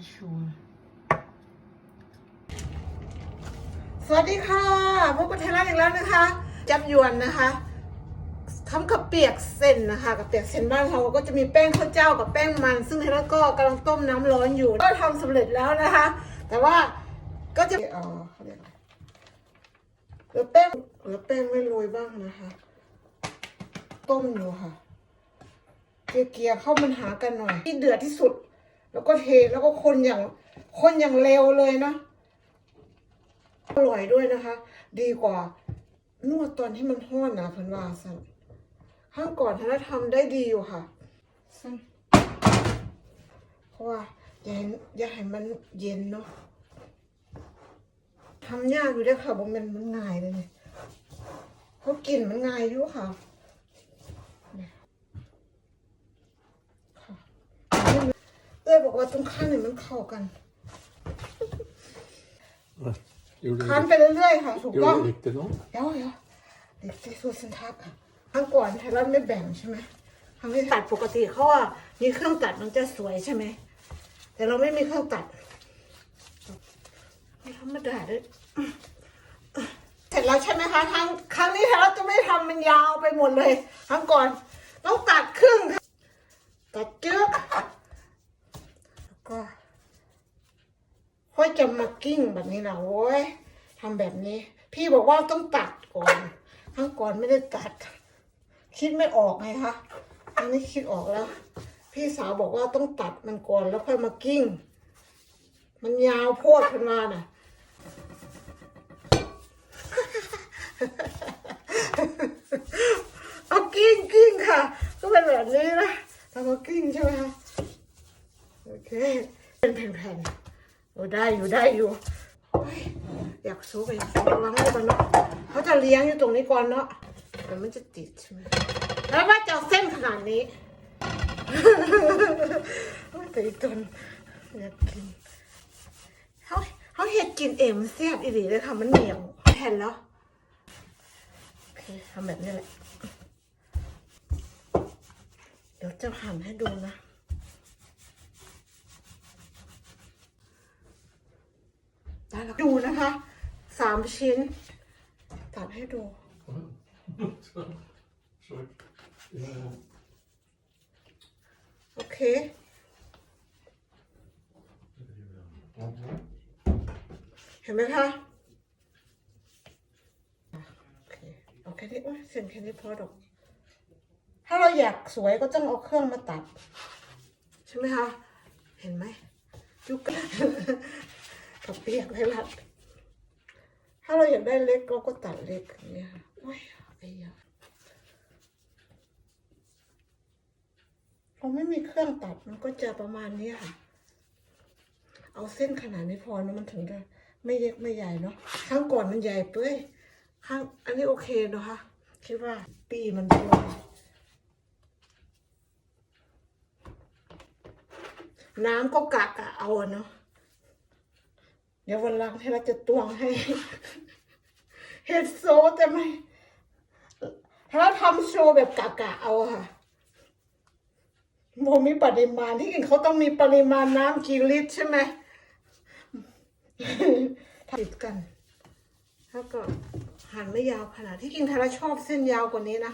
มาชูสวัสดีค่ะ พบกับเทเลอร์อีกแล้วนะคะจำยวนนะคะทำกับเปียกเส้นนะคะกับเปียกเส้นบ้านเราก็จะมีแป้งข้าวเจ้ากับแป้งมัน ซึ่งเทเลอร์ก็กำลังต้มน้ำร้อนอยู่ ก็ทำสำเร็จแล้วนะคะ แต่ว่าก็จะเออเขาเรียกอะไรหลือแป้งเหลือแป้งไม่โรยบ้างนะคะ ต้มอยู่ค่ะเกลี่ยเข้ามันหากันหน่อย ที่เดือดที่สุด แล้วก็เทแล้วก็คนอย่างคนอย่างเร็วเลยเนาะอร่อยด้วยนะคะ ดีกว่านวดตอนที่มันห้อนนะเพันว่าสันข้างก่อนธนทำได้ดีอยู่ค่ะสันเพราะว่าอย่าให้อย่าให้มันเย็นเนาะทำยากอยู่ด้วยค่ะบอกมันมันง่ายเลยเนี่ยเพราะกลิ่นมันง่ายอยู่ค่ะ เอ้ยบอกว่าตรงข้างเนี่ยมันเข้ากัน Gjorde คัน det, ไปเรื่อยๆค่ะถูกต้อง gjorde det riktigt nå? เดี๋ยวเดี๋ยวเด็กที่สูตรสันทักอะครั้งก่อนไทยรัฐไม่แบ่งใช่ไหมครั้งที่ตัดปกติเขาว่ามีเครื่องตัดมันจะสวยใช่ไหมแต่เราไม่มีเครื่องตัดไม่ธรรมดาด้วยเสร็จแล้วใช่ไหมคะครั้งครั้งนี้ไทยรัฐจะไม่ทำมันยาวไปหมดเลย ครั้งก่อนต้องตัดครึ่งค่ะตัดจึ๊กแล้ว ก็ค่อยจะมากิ้งแบบนี้นะโว้ยทำแบบนี้ พี่บอกว่าต้องตัดก่อนครั้งก่อนไม่ได้ตัด คิดไม่ออกไงคะครั้งนี้คิดออกแล้ว พี่สาวบอกว่าต้องตัดมันก่อนแล้วค่อยมากิ้ง มันยาวโพดขึ้นมาน่ะเอากิ้งกิ้งค่ะ ก็เป็นแบบนี้นะทำมากิ้งใช่ไหมคะ เป็นแผ่นๆโอ้ได้อยู่ได้อยู่ อยากซูไปอยากซูระวังให้ก่อนเนาะเขาจะเลี้ยงอยู่ตรงนี้ก่อนเนาะเดี๋ยวมันจะติดใช่ไหมแล้วว่าจะเส้นขนาดนี้แต่อีกตนอยากกินเขาเขาเห็ดกินเองมันแซ่บอีหลีเลยค่ะมันเหนียวแผ่นแล้วโอเคทำแบบนี้แหละเดี๋ยวจะหั่นให้ดูนะ้ดูนะคะสามชิ้น ตัดให้ดู โอเค เห็นไหมคะโอเคเอาแค่นี้โอ้ยเส้นแค่นี้พอดอกถ้าเราอยากสวยก็ต้องเอาเครื่องมาตัด ใช่ไหมคะ เห็นไหมยุก กับเปียกเลยลัดถ้าเราอยากได้เล็กเราก็ตัดเล็กอย่างเงี้ยค่ะโอ้ยไอ้ยาเราไม่มีเครื่องตัดมันก็จะประมาณนี้ค่ะ เอาเส้นขนาดนี้พอนะมันถึงจะไม่เล็กไม่ใหญ่เนาะข้างก่อนมันใหญ่เป้ยข้างอันนี้โอเคเนอะคะคิดว่าปีมันด้วยน้ำก็กะกะเอาเนาะ ดี๋ยววันหลังที่เราจะตวงให้ เห็ดโซแต่ไม่ถ้าเราทำโชว์แบบกะกะเอาค่ะโมมีปริมาณที่จริงเขาต้องมีปริมาณน้ำกี่ลิตรใช่ไหมติดกัน แล้วก็หั่นไม่ยาวขนาดที่จริงทาราชอบเส้นยาวกว่านี้นะ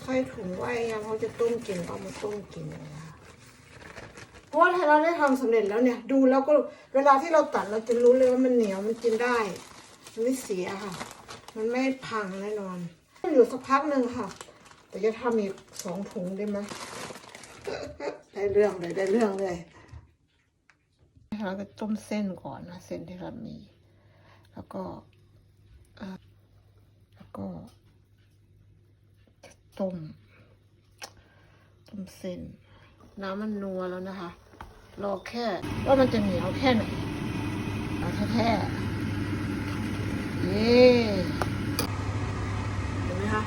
ใส่ถุงไว้ยังเขาจะต้มกินเอามาต้มกินนะคะ ราะว่าถ้าเราได้ทำสำเร็จแล้วเนี่ย ดูแล้วก็เวลาที่เราตัดเราจะรู้เลยว่ามันเหนียวมันกินได้ มันไม่เสียค่ะ มันไม่พังแน่นอนมันอยู่สักพักหนึ่งค่ะ แต่จะทำอีกสองถุงได้ไหมได้เรื่องเลยได้เรื่องเลยเราก็ต้มเส้นก่อนนะเส้นที่เรามี แล้วก็แล้วก็จะต้มต้มเส้นน้ำมันนัวแล้วนะคะ รอแค่ ว่ามันจะเหนียวแค่ไหนเอาแท้ๆเย้เห็นไหมคะ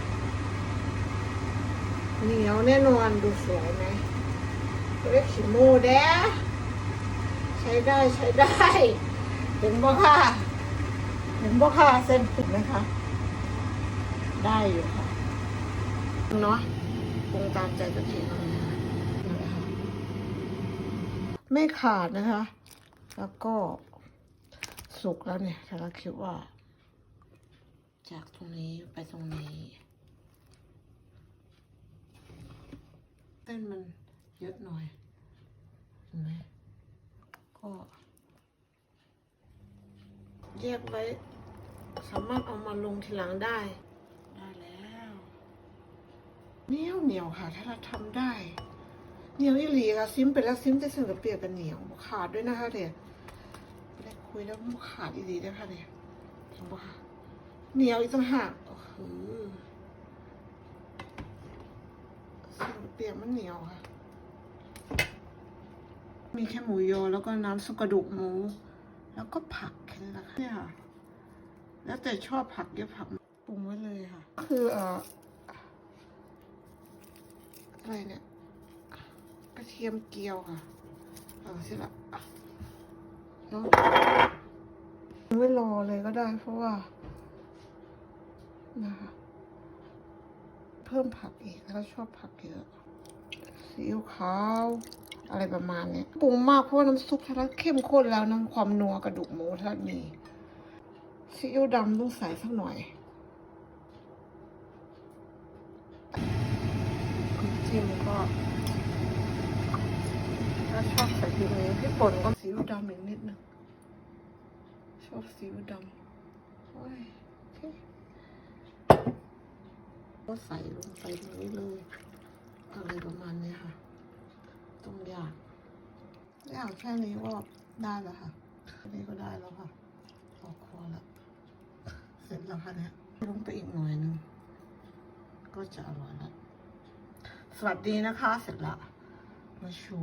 เหนียวแน่นอนดูสวยไหมเรียกขีโมแดะใช้ได้ใช้ได้เห็นบ่ค่ะเห็นบ่ค่ะเส้นติดไหมคะได้อยู่ค่ะเนาะปรุงตามใจตัวเองเลยค่ะนั่นแหละค่ะ ไม่ขาดนะคะ แล้วก็สุกแล้วเนี่ยแต่เราคิดว่า จากตรงนี้ไปตรงนี้เต้นมันเยอะหน่อยเห็นไหมก็แยกไว้ สามารถเอามาลงทีหลังได้ ได้แล้วเหนียวเหนียวค่ะ ถ้าเราทำได้ เหนียวอีหลีค่ะซิมไปแล้วซิมจะสึงกับเปียกกันเหนียวขาดด้วยนะคะเดี๋ยวได้คุยแล้วขาดอีหลีด้ค่ะเดี๋ยวเหนียวอีกต่างหากโอ้โหเสึงกับเปียกมันเหนียวค่ะ มีแค่หมูยอแล้วก็น้ำซุปกระดูกหมู แล้วก็ผักแค่นั้นแหละค่ะเนี่ยค่ะ แล้วแต่ชอบผักเยอะผักปรุงไว้เลยค่ะ คือเอ่ออะไรเนี่ย ระเทียมเจียวค่ะ เออใช่ละเนาะไม่รอเลยก็ได้เพราะว่านะคะเพิ่มผักอีกถ้าชอบผักเยอะซีอิ๊วขาว อะไรประมาณนี้ปรุงมากเพราะว่าน้ำซุปถ้าเข้มข้นแล้วน้ำความนัวกระดูกหมูถ้ามีซีอิ๊วดำต้องใส่สักหน่อยน้ำจิ้มก็ ชอบใส่พริกนี้พี่ป่นก็ซีอิ๊วดำอีกนิดนึงชอบซีอิ๊วดำโอ้ยโอเคก็ใส่ลงไปตรงนี้เลยอะไรประมาณนี้ค่ะตรงยากยากแค่นี้ก็ได้แล้วค่ะแค่นี้ก็ได้แล้วค่ะออครัวแล้วเสร็จแล้วค่ะเนี่ยลงไปอีกหน่อยหนึงก็จะอร่อยแล้วสวัสดีนะคะ เสร็จละมาชู